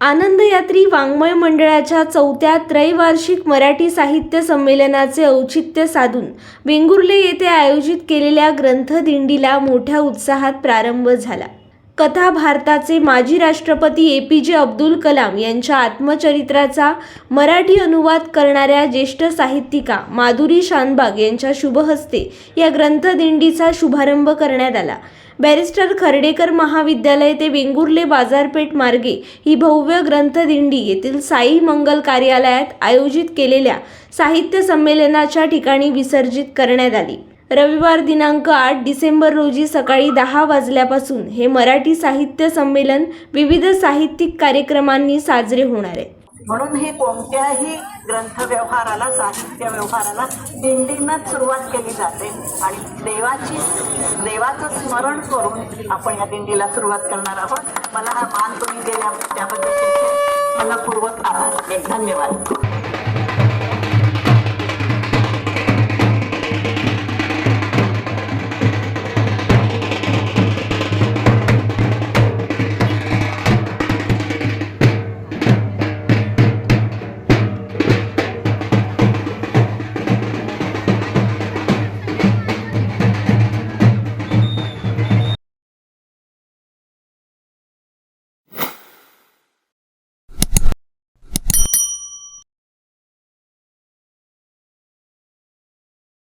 आनंदयात्री वाङ्मय मंडळाच्या चौथ्या त्रैवार्षिक मराठी साहित्य संमेलनाचे औचित्य साधून वेंगुर्ले येथे आयोजित केलेल्या ग्रंथदिंडीला मोठ्या उत्साहात प्रारंभ झाला. कथा भारताचे माजी राष्ट्रपती ए पी जे अब्दुल कलाम यांच्या आत्मचरित्राचा मराठी अनुवाद करणाऱ्या ज्येष्ठ साहित्यिका माधुरी शानबाग यांच्या शुभहस्ते या ग्रंथदिंडीचा शुभारंभ करण्यात आला. बॅरिस्टर खर्डेकर महाविद्यालय ते वेंगुर्ले बाजारपेठ मार्गे ही भव्य ग्रंथदिंडी येथील साई मंगल कार्यालयात आयोजित केलेल्या साहित्य संमेलनाच्या ठिकाणी विसर्जित करण्यात आली. रविवार दिनांक आठ डिसेंबर रोजी सकाळी दहा वाजल्यापासून हे मराठी साहित्य संमेलन विविध साहित्यिक कार्यक्रमांनी साजरे होणार आहे. म्हणून हे कोणत्याही ग्रंथ व्यवहाराला साहित्य व्यवहाराला दिंडीनंच सुरुवात केली जाते. आणि देवाची देवाचं स्मरण करून आपण या दिंडीला सुरुवात करणार आहोत. मला हा मान तुम्ही दिला त्याबद्दल मला पूर्वक आभार. धन्यवाद.